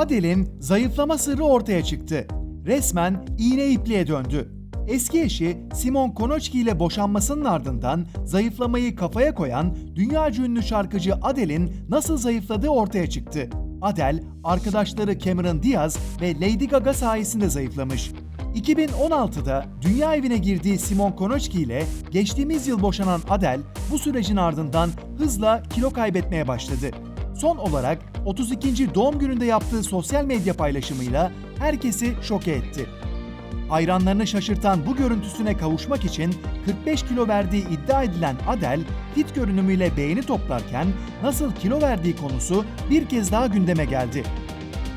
Adele'in zayıflama sırrı ortaya çıktı. Resmen iğne ipliğe döndü. Eski eşi Simon Konoçki ile boşanmasının ardından zayıflamayı kafaya koyan dünya ünlü şarkıcı Adele'in nasıl zayıfladığı ortaya çıktı. Adele, arkadaşları Cameron Diaz ve Lady Gaga sayesinde zayıflamış. 2016'da dünya evine girdiği Simon Konoçki ile geçtiğimiz yıl boşanan Adele bu sürecin ardından hızla kilo kaybetmeye başladı. Son olarak 32. doğum gününde yaptığı sosyal medya paylaşımıyla herkesi şoke etti. Hayranlarını şaşırtan bu görüntüsüne kavuşmak için 45 kilo verdiği iddia edilen Adele, fit görünümüyle beğeni toplarken nasıl kilo verdiği konusu bir kez daha gündeme geldi.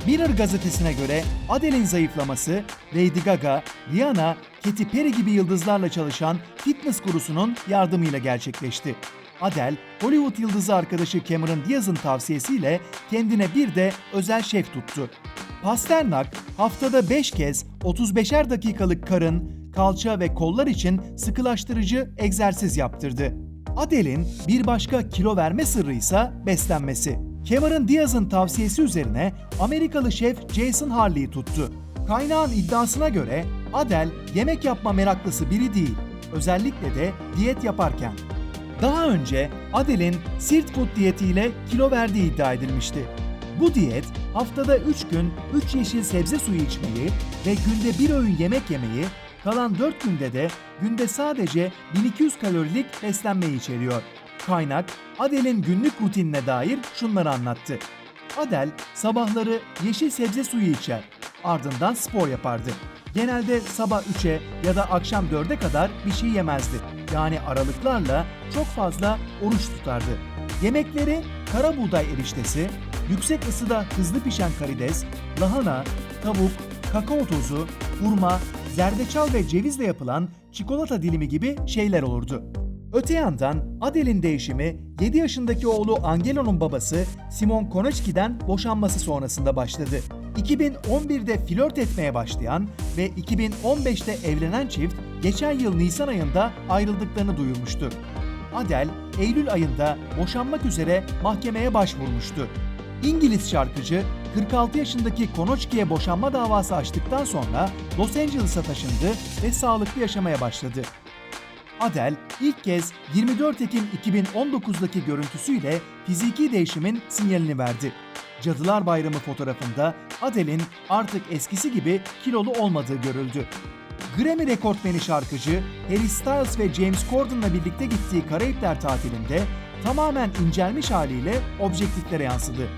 Mirror gazetesine göre Adele'in zayıflaması Lady Gaga, Rihanna, Katy Perry gibi yıldızlarla çalışan fitness gurusunun yardımıyla gerçekleşti. Adele, Hollywood yıldızı arkadaşı Cameron Diaz'ın tavsiyesiyle kendine bir de özel şef tuttu. Pasternak haftada 5 kez 35'er dakikalık karın, kalça ve kollar için sıkılaştırıcı egzersiz yaptırdı. Adele'in bir başka kilo verme sırrı ise beslenmesi. Cameron Diaz'ın tavsiyesi üzerine Amerikalı şef Jason Harley'i tuttu. Kaynağın iddiasına göre Adele yemek yapma meraklısı biri değil, özellikle de diyet yaparken. Daha önce Adele'in Sirt Food diyetiyle kilo verdiği iddia edilmişti. Bu diyet haftada 3 gün 3 yeşil sebze suyu içmeyi ve günde bir öğün yemek yemeyi, kalan 4 günde de günde sadece 1200 kalorilik beslenmeyi içeriyor. Kaynak Adele'in günlük rutinine dair şunları anlattı. Adele sabahları yeşil sebze suyu içer, ardından spor yapardı. Genelde sabah 3'e ya da akşam 4'e kadar bir şey yemezdi. Yani aralıklarla çok fazla oruç tutardı. Yemekleri kara buğday eriştesi, yüksek ısıda hızlı pişen karides, lahana, tavuk, kakao tozu, hurma, zerdeçal ve cevizle yapılan çikolata dilimi gibi şeyler olurdu. Öte yandan Adele'in değişimi 7 yaşındaki oğlu Angelo'nun babası Simon Konoçki'den boşanması sonrasında başladı. 2011'de flört etmeye başlayan ve 2015'te evlenen çift geçen yıl Nisan ayında ayrıldıklarını duyurmuştu. Adele, Eylül ayında boşanmak üzere mahkemeye başvurmuştu. İngiliz şarkıcı 46 yaşındaki Konoçki'ye boşanma davası açtıktan sonra Los Angeles'a taşındı ve sağlıklı yaşamaya başladı. Adele ilk kez 24 Ekim 2019'daki görüntüsüyle fiziki değişimin sinyalini verdi. Cadılar Bayramı fotoğrafında Adele'in artık eskisi gibi kilolu olmadığı görüldü. Grammy rekortmeni şarkıcı Harry Styles ve James Corden'la birlikte gittiği Karayipler tatilinde tamamen incelmiş haliyle objektiflere yansıdı.